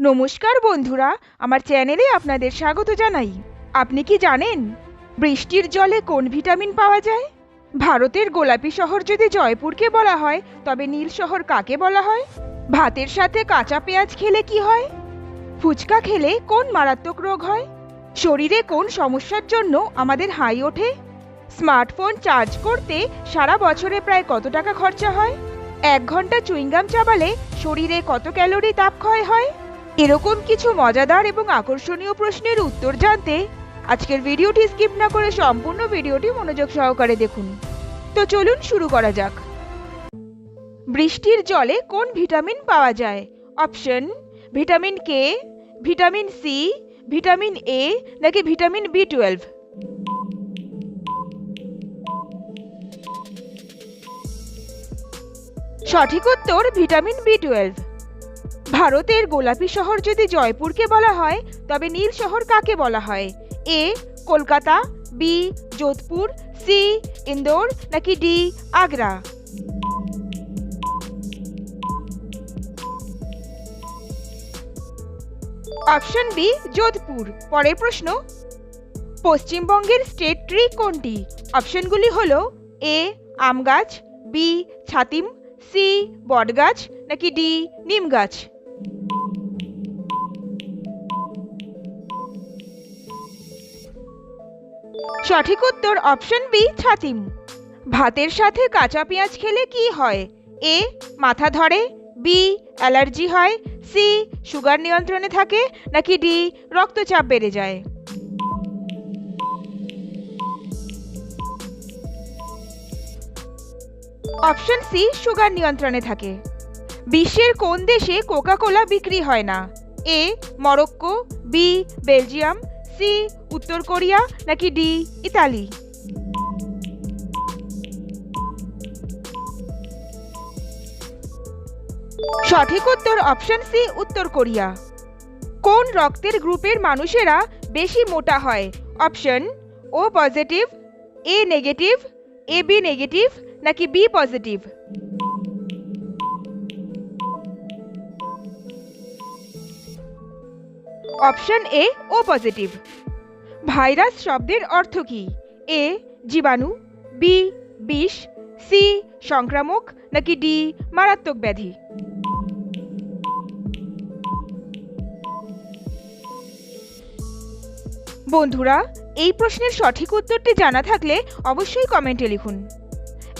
নমস্কার বন্ধুরা, আমার চ্যানেলে আপনাদের স্বাগত জানাই। আপনি কি জানেন, বৃষ্টির জলে কোন ভিটামিন পাওয়া যায়? ভারতের গোলাপি শহর যদি জয়পুরকে বলা হয়, তবে নীল শহর কাকে বলা হয়? ভাতের সাথে কাঁচা পেঁয়াজ খেলে কি হয়? ফুচকা খেলে কোন মারাত্মক রোগ হয়? শরীরে কোন সমস্যার জন্য আমাদের হাই ওঠে? স্মার্টফোন চার্জ করতে সারা বছরে প্রায় কত টাকা খরচা হয়? এক ঘণ্টা চুইংগাম চাবালে শরীরে কত ক্যালোরি তাপ ক্ষয় হয়? এরকম কিছু মজাদার এবং আকর্ষণীয় প্রশ্নের উত্তর জানতে আজকের ভিডিওটি স্কিপ না করে সম্পূর্ণ ভিডিওটি মনোযোগ সহকারে দেখুন। তো চলুন শুরু করা যাক। বৃষ্টির জলে কোন ভিটামিন পাওয়া যায়? Option, vitamin K vitamin C vitamin A নাকি ভিটামিন বি টুয়েলভ সঠিক উত্তর ভিটামিন বি টুয়েলভ ভারতের গোলাপি শহর যদি জয়পুরকে বলা হয়, তবে নীল শহর কাকে বলা হয়? A, Kolkata, B, Jodhpur, C, Indore, নাকি D, Agra? Option B, Jodhpur. পরের প্রশ্ন, পশ্চিমবঙ্গের স্টেট ট্রি কোনটি? অপশনগুলি হল, এ আম গাছ বি, ছাতিম, সি, বটগাছ, নাকি ডি নিম গাছ সঠিক উত্তর অপশন বি, ছাতিম। ভাতের সাথে কাঁচা পেঁয়াজ খেলে কি হয়? এ, মাথা ধরে, বি, অ্যালার্জি হয়, সি, সুগার নিয়ন্ত্রণে থাকে, নাকি ডি, রক্তচাপ বেড়ে যায়? অপশন সি, সুগার নিয়ন্ত্রণে থাকে। বিশ্বের কোন দেশে কোকা কোলা বিক্রি হয় না? A, Morocco, B, Belgium, C, উত্তর কোরিয়া, নাকি ডি, ইতালি? সঠিক উত্তর অপশন সি, উত্তর কোরিয়া। কোন রক্তের গ্রুপের মানুষেরা বেশি মোটা হয়? Option O positive, A negative, A B negative, নাকি B positive? Option A, O positive. Virus শব্দের অর্থ কি? এ, জীবাণু, বি, বিষ, সি, সংক্রামক, নাকি ডি, মারাত্মক ব্যাধি? বন্ধুরা, এই প্রশ্নের সঠিক উত্তরটি জানা থাকলে অবশ্যই কমেন্টে লিখুন।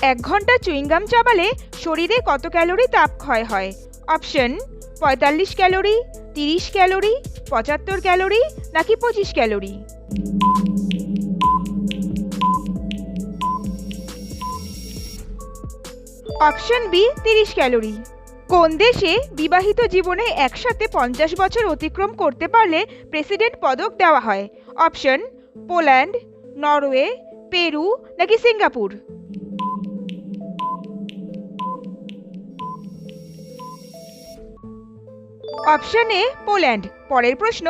এক ঘণ্টা চুইংগাম চাবালে শরীরে কত ক্যালোরি তাপ ক্ষয় হয়? অপশন পঁয়তাল্লিশ ক্যালোরি, তিরিশ ক্যালোরি, পঁচাত্তর ক্যালোরি নাকি পঁচিশ ক্যালোরি? অপশন বি, তিরিশ ক্যালোরি। কোন দেশে বিবাহিত জীবনে একসাথে পঞ্চাশ বছর অতিক্রম করতে পারলে প্রেসিডেন্ট পদক দেওয়া হয়? অপশন, পোল্যান্ড, নরওয়ে, পেরু নাকি সিঙ্গাপুর? অপশন এ পোল্যান্ড পরের প্রশ্ন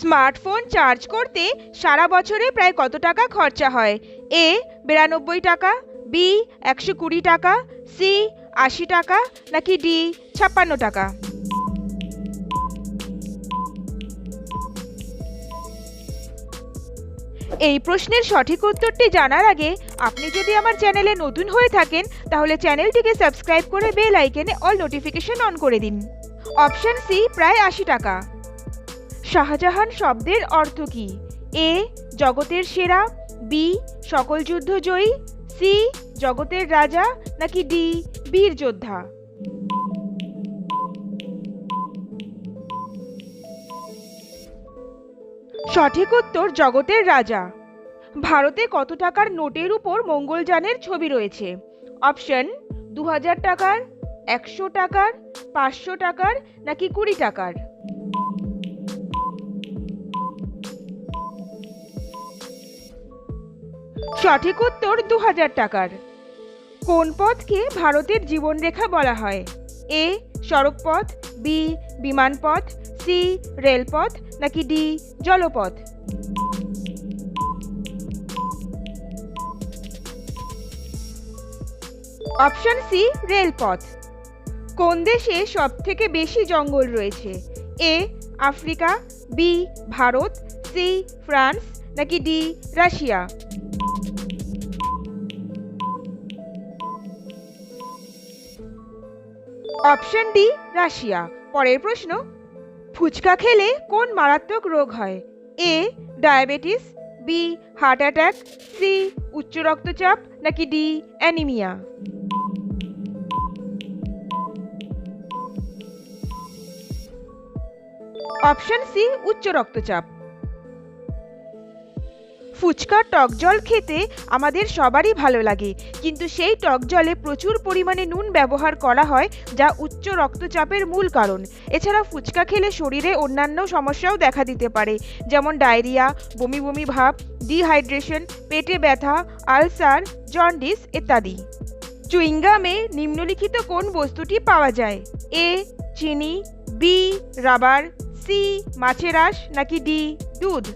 স্মার্টফোন চার্জ করতে সারা বছরে প্রায় কত টাকা খরচা হয়? এ বিরানব্বই টাকা বি একশো কুড়ি টাকা সি আশি টাকা, নাকি ডি ছাপ্পান্ন টাকা? এই প্রশ্নের সঠিক উত্তরটি জানার আগে আপনি যদি আমার চ্যানেলে নতুন হয়ে থাকেন, তাহলে চ্যানেলটিকে সাবস্ক্রাইব করে বেল আইকনে অল নোটিফিকেশন অন করে দিন। অপশন সি প্রায় আশি টাকা। শাহজাহান শব্দের অর্থ কি? এ, জগতের সেরা, বি, সকল যুদ্ধ জয়ী, সি, জগতের রাজা, নাকি ডি, বীর যোদ্ধা? সঠিক উত্তর জগতের রাজা। ভারতে কত টাকার নোটের উপর মঙ্গলযানের ছবি রয়েছে? অপশন দু হাজার টাকার একশো টাকার, পাঁচশো টাকার নাকি কুড়ি টাকার? সঠিক উত্তর দু হাজার টাকার। কোন পথকে ভারতের জীবনরেখা বলা হয়? এ, সড়কপথ, বি, বিমানপথ, সি, রেলপথ, নাকি ডি, জলপথ? অপশন সি, রেলপথ। কোন দেশে সব থেকে বেশি জঙ্গল রয়েছে? A, Africa, B, Bharat, C, France, নাকি D, Russia? Option D, Russia. পরের প্রশ্ন, ফুচকা খেলে কোন মারাত্মক রোগ হয়? A, diabetes, B, heart attack, C, উচ্চ রক্তচাপ, নাকি ডি, অ্যানিমিয়া? অপশন সি উচ্চ রক্তচাপ। ফুচকার টক জল খেতে আমাদের সবারই ভালো লাগে, কিন্তু সেই টক জলে প্রচুর পরিমাণে নুন ব্যবহার করা হয়, যা উচ্চ রক্তচাপের মূল কারণ। এছাড়া ফুচকা খেলে শরীরে অন্যান্য সমস্যাও দেখা দিতে পারে, যেমন ডায়রিয়া, বমি বমি ভাব, ডিহাইড্রেশন, পেটে ব্যথা, আলসার, জন্ডিস ইত্যাদি। চুইংগামে নিম্নলিখিত কোন বস্তুটি পাওয়া যায়? এ চিনি বি রাবার সি, মাছের আঁশ নাকি ডি? দুধ।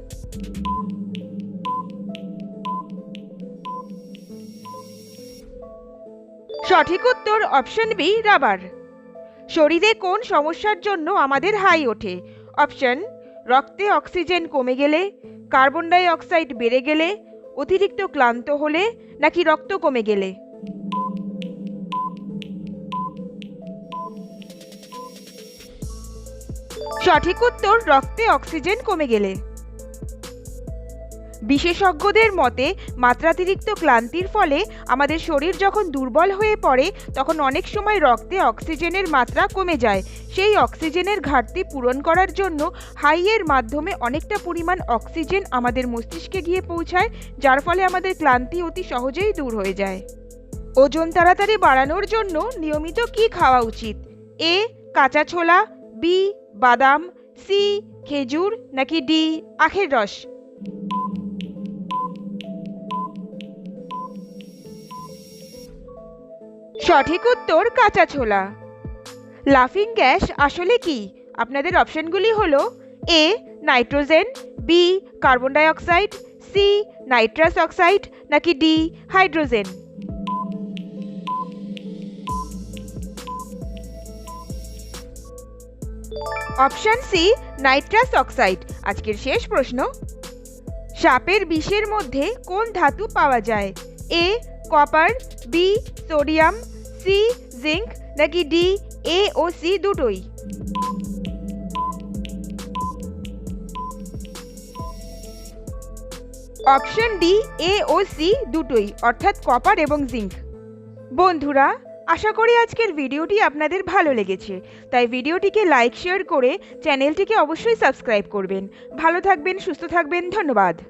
সঠিক উত্তর অপশন বি, রাবার। শরীরে কোন সমস্যার জন্য আমাদের হাই ওঠে? অপশন, রক্তে অক্সিজেন কমে গেলে, কার্বন ডাই অক্সাইড বেড়ে গেলে, অতিরিক্ত ক্লান্ত হলে নাকি রক্ত কমে গেলে? সঠিক উত্তর রক্তে অক্সিজেন কমে গেলে। বিশেষজ্ঞদের মতে, মাত্রাতিরিক্ত ক্লান্তির ফলে আমাদের শরীর যখন দুর্বল হয়ে পড়ে, তখন অনেক সময় রক্তে অক্সিজেনের মাত্রা কমে যায়। সেই অক্সিজেনের ঘাটতি পূরণ করার জন্য হাইয়ের মাধ্যমে অনেকটা পরিমাণ অক্সিজেন আমাদের মস্তিষ্কে গিয়ে পৌঁছায়, যার ফলে আমাদের ক্লান্তি অতি সহজেই দূর হয়ে যায়। ওজন তাড়াতাড়ি বাড়ানোর জন্য নিয়মিত কি খাওয়া উচিত? এ, কাঁচা ছোলা, বি বাদাম, সি, খেজুর নাকি ডি, আখের রস? সঠিক উত্তর কাঁচা ছোলা। লাফিং গ্যাস আসলে কি? আপনাদের অপশনগুলি হলো A, nitrogen, B, carbon dioxide, C, nitrous oxide নাকি D, hydrogen. Option C, nitrous oxide. আজকের শেষ প্রশ্ন, সাপের বিষের মধ্যে কোন ধাতু পাওয়া যায়? A, copper, B, sodium, C, zinc, নাকি ডি, এ ও সি দুটোই? অপশন ডি, এ ও সি দুটোই, অর্থাৎ কপার এবং জিঙ্ক। বন্ধুরা আশা করি আজকের ভিডিওটি আপনাদের ভালো লেগেছে। তাই ভিডিওটিকে লাইক, শেয়ার করে চ্যানেলটিকে অবশ্যই সাবস্ক্রাইব করবেন। ভালো থাকবেন, সুস্থ থাকবেন, ধন্যবাদ।